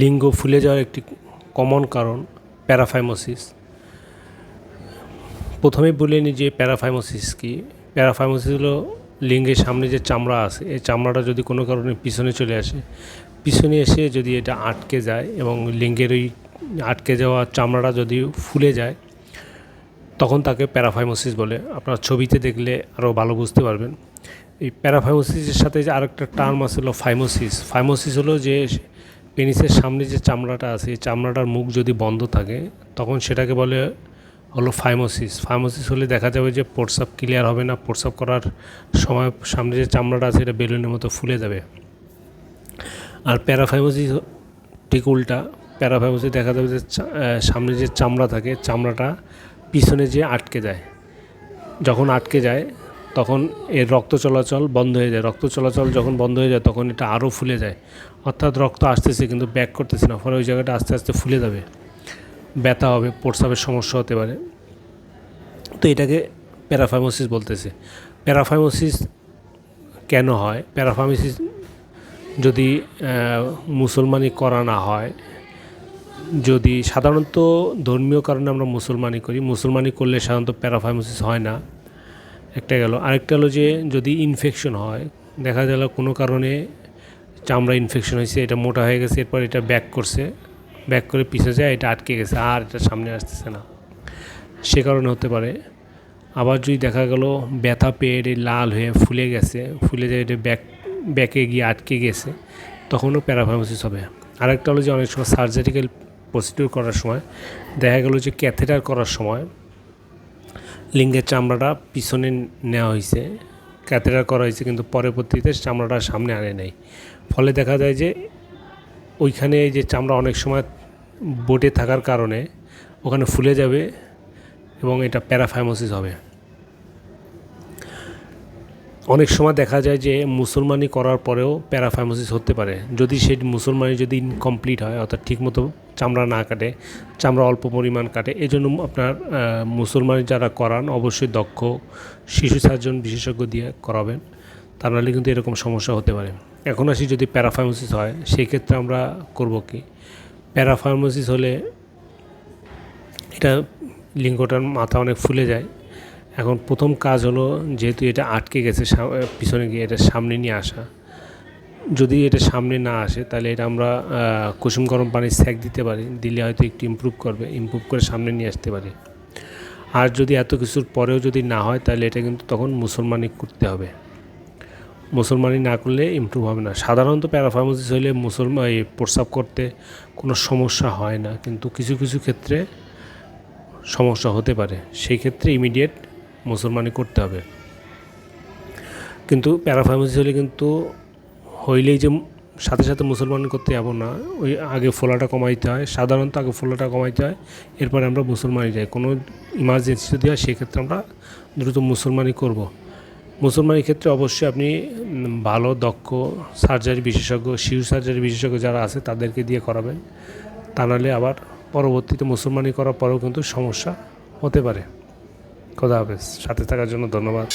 লিঙ্গ ফুলে যাওয়ার একটি কমন কারণ প্যারাফাইমোসিস। প্রথমেই বলে নিই যে প্যারাফাইমোসিস কি। প্যারাফাইমোসিস হলো লিঙ্গের সামনে যে চামড়া আছে, এই চামড়াটা যদি কোনো কারণে পিছনে চলে আসে, পিছনে এসে যদি এটা আটকে যায় এবং লিঙ্গের ওই আটকে যাওয়া চামড়াটা যদি ফুলে যায়, তখন তাকে প্যারাফাইমোসিস বলে। আপনার ছবিতে দেখলে আরও ভালো বুঝতে পারবেন। এই প্যারাফাইমোসিসের সাথে যে আরেকটা টার্ম আছে হলো ফাইমোসিস। ফাইমোসিস হলো যে পেনিসের সামনে যে চামড়াটা আছে, এই চামড়াটার মুখ যদি বন্ধ থাকে, তখন সেটাকে বলে হলো ফাইমোসিস। ফাইমোসিস হলে দেখা যাবে যে প্রস্রাব ক্লিয়ার হবে না প্রস্রাব করার সময় সামনে যে চামড়াটা আছে, এটা বেলুনের মতো ফুলে যাবে। আর প্যারাফাইমোসিস ঠিক উল্টা, প্যারাফাইমোসিস দেখা যাবে যে সামনে যে চামড়া থাকে, চামড়াটা পিছনে যে আটকে যায়। যখন আটকে যায় তখন এর রক্ত চলাচল বন্ধ হয়ে যায়। রক্ত চলাচল যখন বন্ধ হয়ে যায়, তখন এটা আরও ফুলে যায়। অর্থাৎ রক্ত আসতেছে কিন্তু ব্যাক করতেছে না, ফলে ওই জায়গাটা আস্তে আস্তে ফুলে যাবে। ব্যথা হবে, প্রস্রাবের সমস্যা হতে পারে। তো এটাকে প্যারাফাইমোসিস বলতেছে। প্যারাফাইমোসিস কেন হয়? প্যারাফাইমোসিস যদি মুসলমানি করা না হয়, যদি সাধারণত ধর্মীয় কারণে আমরা মুসলমানি করি, মুসলমানি করলে সাধারণত প্যারাফাইমোসিস হয় না। একটা গেল। আরেকটা হলো যে যদি ইনফেকশন হয়, দেখা গেল কোনো কারণে চামড়া ইনফেকশন হয়েছে, এটা মোটা হয়ে গেছে, এরপর এটা ব্যাক করছে ব্যাক করে পিছে যায়, এটা আটকে গেছে, আর এটা সামনে আসতেছে না। সে কারণে হতে পারে। আবার যদি দেখা গেল ব্যথা পেয়ে লাল হয়ে ফুলে গেছে, ফুলে যায় এটা ব্যাক ব্যাকে গিয়ে আটকে গেছে, তখনও প্যারাফাইমোসিস হবে। আরেকটা হলো যে অনেক সময় সার্জারিক্যাল প্রসিডিউর করার সময়, দেখা গেল যে ক্যাথেটার করার সময় লিঙ্গের চামড়াটা পিছনে নেওয়া হয়েছে ক্যাথেটার করা হয়েছে, কিন্তু পরবর্তীতে চামড়াটা সামনে আনে নাই। ফলে দেখা যায় যে ওইখানে যে চামড়া অনেক সময় বোটে থাকার কারণে ওখানে ফুলে যাবে এবং এটা প্যারাফাইমোসিস হবে। অনেক সময় দেখা যায় যে মুসলমানি করার পরেও প্যারাফাইমোসিস হতে পারে। যদি সেই মুসলমানি যদি ইনকমপ্লিট হয়, অর্থাৎ ঠিকমতো চামড়া না কাটে, চামড়া অল্প পরিমাণ কাটে এই জন্য আপনার মুসলমানি যারা করান অবশ্যই দক্ষ শিশু সার্জন বিশেষজ্ঞ দিয়ে করাবেন। তা নাহলে কিন্তু এরকম সমস্যা হতে পারে। এখন আসি যদি প্যারাফাইমোসিস হয়, সেই ক্ষেত্রে আমরা করব কি? প্যারাফাইমোসিস হলে এটা লিঙ্গটার মাথা অনেক ফুলে যায়। এখন প্রথম কাজ হলো যেহেতু এটা আটকে গেছে পিছনে গিয়ে এটা সামনে নিয়ে আসা। যদি এটা সামনে না আসে, তাহলে এটা আমরা কুসুম গরম পানির স্যাক দিতে পারি, দিলে হয়তো একটু ইমপ্রুভ করবে ইমপ্রুভ করে সামনে নিয়ে আসতে পারি। আর যদি এত কিছুর পরেও যদি না হয়, তাহলে এটা কিন্তু তখন মুসলমানি করতে হবে। মুসলমানি না করলে ইমপ্রুভ হবে না। সাধারণত প্যারাফার্মোসিস হলে মুসলমান এই প্রস্রাব করতে কোনো সমস্যা হয় না, কিন্তু কিছু কিছু ক্ষেত্রে সমস্যা হতে পারে। সেই ক্ষেত্রে ইমিডিয়েট মুসলমানি করতে হবে। কিন্তু প্যারাফার্মেসি হলে কিন্তু হইলেই যে সাথে সাথে মুসলমানি করতে যাব না, ওই আগে ফোলাটা কমাইতে হয়, সাধারণত আগে ফোলাটা কমাইতে হয়, এরপরে আমরা মুসলমানি যাই। কোনো ইমার্জেন্সি যদি হয়, সেক্ষেত্রে আমরা দ্রুত মুসলমানি করব। মুসলমানির ক্ষেত্রে অবশ্যই আপনি ভালো, দক্ষ সার্জারি বিশেষজ্ঞ, শিশু সার্জারি বিশেষজ্ঞ যারা আছে, তাদেরকে দিয়ে করাবেন। তা নাহলে আবার পরবর্তীতে মুসলমানি করার পরেও কিন্তু সমস্যা হতে পারে। খোদা হবে সাথে থাকার জন্য ধন্যবাদ।